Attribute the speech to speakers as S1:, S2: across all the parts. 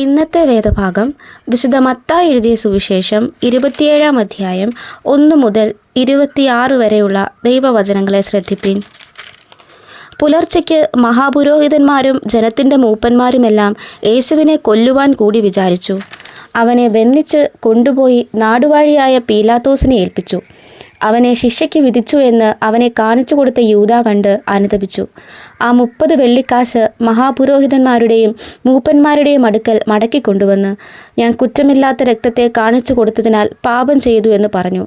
S1: ഇന്നത്തെ വേദഭാഗം വിശുദ്ധ മത്ത എഴുതിയ സുവിശേഷം ഇരുപത്തിയേഴാം അധ്യായം ഒന്ന് മുതൽ ഇരുപത്തിയാറ് വരെയുള്ള ദൈവവചനങ്ങളെ ശ്രദ്ധിപ്പിൻ. പുലർച്ചയ്ക്ക് മഹാപുരോഹിതന്മാരും ജനത്തിന്റെ മൂപ്പന്മാരുമെല്ലാം യേശുവിനെ കൊല്ലുവാൻ കൂടി വിചാരിച്ചു. അവനെ ബന്ധിച്ച് കൊണ്ടുപോയി നാടുവാഴിയായ പീലാത്തോസിനെ ഏൽപ്പിച്ചു. അവനെ ശിക്ഷയ്ക്ക് വിധിച്ചു എന്ന് അവനെ കാണിച്ചു കൊടുത്ത യൂത കണ്ട് അനുതപിച്ചു. ആ മുപ്പത് വെള്ളിക്കാശ് മഹാപുരോഹിതന്മാരുടെയും മൂപ്പന്മാരുടെയും അടുക്കൽ മടക്കി മടക്കിക്കൊണ്ടുവന്ന് ഞാൻ കുറ്റമില്ലാത്ത രക്തത്തെ കാണിച്ചു കൊടുത്തതിനാൽ പാപം ചെയ്തു എന്ന് പറഞ്ഞു.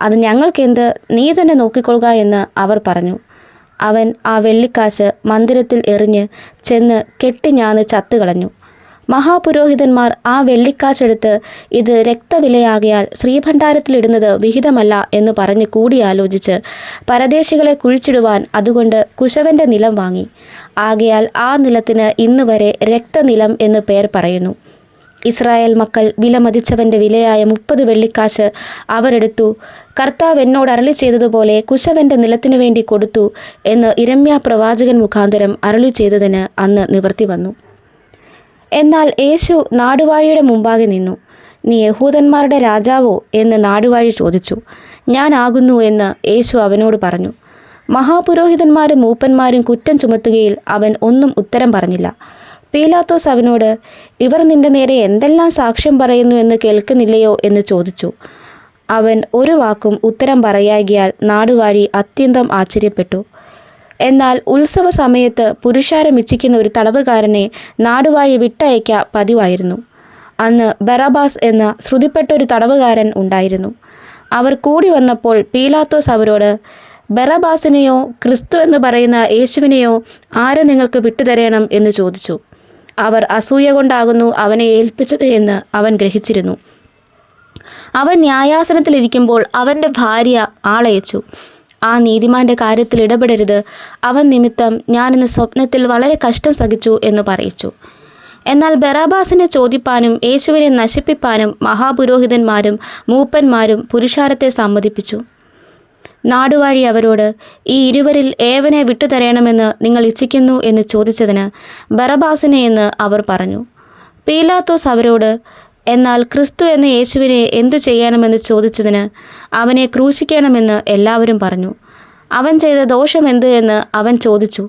S1: അത് ഞങ്ങൾക്കെന്ത്? നീ തന്നെ നോക്കിക്കൊള്ളുക എന്ന് അവർ പറഞ്ഞു. അവൻ ആ വെള്ളിക്കാശ് മന്ദിരത്തിൽ എറിഞ്ഞ് ചെന്ന് കെട്ടിഞ്ഞാന്ന് ചത്തുകളഞ്ഞു. മഹാപുരോഹിതന്മാർ ആ വെള്ളിക്കാച്ചെടുത്ത് ഇത് രക്തവിലയാകിയാൽ ശ്രീഭണ്ഡാരത്തിലിടുന്നത് വിഹിതമല്ല എന്ന് പറഞ്ഞ് കൂടിയാലോചിച്ച് പരദേശികളെ കുഴിച്ചിടുവാൻ അതുകൊണ്ട് കുശവന്റെ നിലം വാങ്ങി. ആകയാൽ ആ നിലത്തിന് ഇന്നുവരെ രക്തനിലം എന്ന് പേർ പറയുന്നു. ഇസ്രായേൽ മക്കൾ വിലമതിച്ചവന്റെ വിലയായ മുപ്പത് വെള്ളിക്കാശ് അവരെടുത്തു. കർത്താവ് എന്നോട് അരളി ചെയ്തതുപോലെ കുശവന്റെ നിലത്തിനു വേണ്ടി കൊടുത്തു എന്ന് ഇരമ്യ പ്രവാചകൻ മുഖാന്തരം അരളി ചെയ്തതിന് അന്ന് നിവർത്തി വന്നു. എന്നാൽ യേശു നാടുവാഴിയുടെ മുമ്പാകെ നിന്നു. നീ യഹൂദന്മാരുടെ രാജാവോ? എന്ന് നാടുവാഴി ചോദിച്ചു. ഞാനാകുന്നു എന്ന് യേശു അവനോട് പറഞ്ഞു. മഹാപുരോഹിതന്മാരും മൂപ്പന്മാരും കുറ്റം ചുമത്തുകയിൽ അവൻ ഒന്നും ഉത്തരം പറഞ്ഞില്ല. പീലാത്തോസ് അവനോട് ഇവർ നിന്റെ നേരെ എന്തെല്ലാം സാക്ഷ്യം പറയുന്നു എന്ന് കേൾക്കുന്നില്ലയോ? എന്ന് ചോദിച്ചു. അവൻ ഒരു വാക്കും ഉത്തരം പറയാകിയാൽ നാടുവാഴി അത്യന്തം ആശ്ചര്യപ്പെട്ടു. എന്നാൽ ഉത്സവ സമയത്ത് പുരുഷാരം ഇച്ഛിക്കുന്ന ഒരു തടവുകാരനെ നാടുവാഴി വിട്ടയക്ക പതിവായിരുന്നു. അന്ന് ബറബാസ് എന്ന ശ്രുതിപ്പെട്ട ഒരു തടവുകാരൻ ഉണ്ടായിരുന്നു. അവർ കൂടി വന്നപ്പോൾ പീലാത്തോസ് അവരോട് ബറബാസിനെയോ ക്രിസ്തു എന്ന് പറയുന്ന യേശുവിനെയോ ആരെ നിങ്ങൾക്ക് വിട്ടുതരണം? എന്ന് ചോദിച്ചു. അവർ അസൂയ കൊണ്ടാകുന്നു അവനെ ഏൽപ്പിച്ചത് എന്ന് അവൻ ഗ്രഹിച്ചിരുന്നു. അവൻ ന്യായാസനത്തിലിരിക്കുമ്പോൾ അവന്റെ ഭാര്യ ആളയച്ചു. ആ നീതിമാന്റെ കാര്യത്തിൽ ഇടപെടരുത്. അവൻ നിമിത്തം ഞാനിന്ന് സ്വപ്നത്തിൽ വളരെ കഷ്ടം സഹിച്ചു എന്ന് പറയിച്ചു. എന്നാൽ ബറാബാസിനെ ചോദിപ്പാനും യേശുവിനെ നശിപ്പിപ്പാനും മഹാപുരോഹിതന്മാരും മൂപ്പന്മാരും പുരുഷാരത്തെ സമ്മതിപ്പിച്ചു. നാടുവാഴി അവരോട് ഈ ഇരുവരിൽ ഏവനെ വിട്ടുതരണമെന്ന് നിങ്ങൾ ഇച്ഛിക്കുന്നു എന്ന് ചോദിച്ചതിന് ബറബാസിനെ എന്ന് അവർ പറഞ്ഞു. പീലാത്തോസ് അവരോട് എന്നാൽ ക്രിസ്തു എന്ന യേശുവിനെ എന്തു ചെയ്യണമെന്ന് ചോദിച്ചതിന് അവനെ ക്രൂശിക്കണമെന്ന് എല്ലാവരും പറഞ്ഞു. അവൻ ചെയ്ത ദോഷം എന്ത് എന്ന് അവൻ ചോദിച്ചു.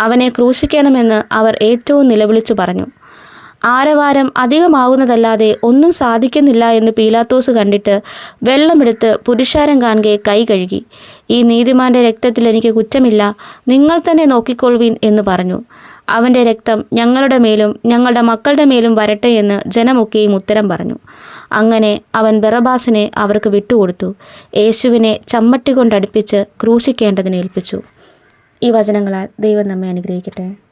S1: അവനെ ക്രൂശിക്കണമെന്ന് അവർ ഏറ്റവും നിലവിളിച്ചു പറഞ്ഞു. ആരവാരം അധികമാകുന്നതല്ലാതെ ഒന്നും സാധിക്കുന്നില്ല എന്ന് പീലാത്തോസ് കണ്ടിട്ട് വെള്ളമെടുത്ത് പുരുഷാരം കാണുകെ കൈ കഴുകി. ഈ നീതിമാന്റെ രക്തത്തിൽ എനിക്ക് കുറ്റമില്ല. നിങ്ങൾ തന്നെ നോക്കിക്കൊള്ളുവീൻ എന്ന് പറഞ്ഞു. അവന്റെ രക്തം ഞങ്ങളുടെ മേലും ഞങ്ങളുടെ മക്കളുടെ മേലും വരട്ടെ എന്ന് ജനമൊക്കെയും ഉത്തരം പറഞ്ഞു. അങ്ങനെ അവൻ ബറബാസിനെ അവർക്ക് വിട്ടുകൊടുത്തു. യേശുവിനെ ചമ്മട്ടി കൊണ്ടടുപ്പിച്ച് ക്രൂശിക്കേണ്ടതിന് ഏൽപ്പിച്ചു. ഈ വചനങ്ങളാൽ ദൈവം നമ്മെ അനുഗ്രഹിക്കട്ടെ.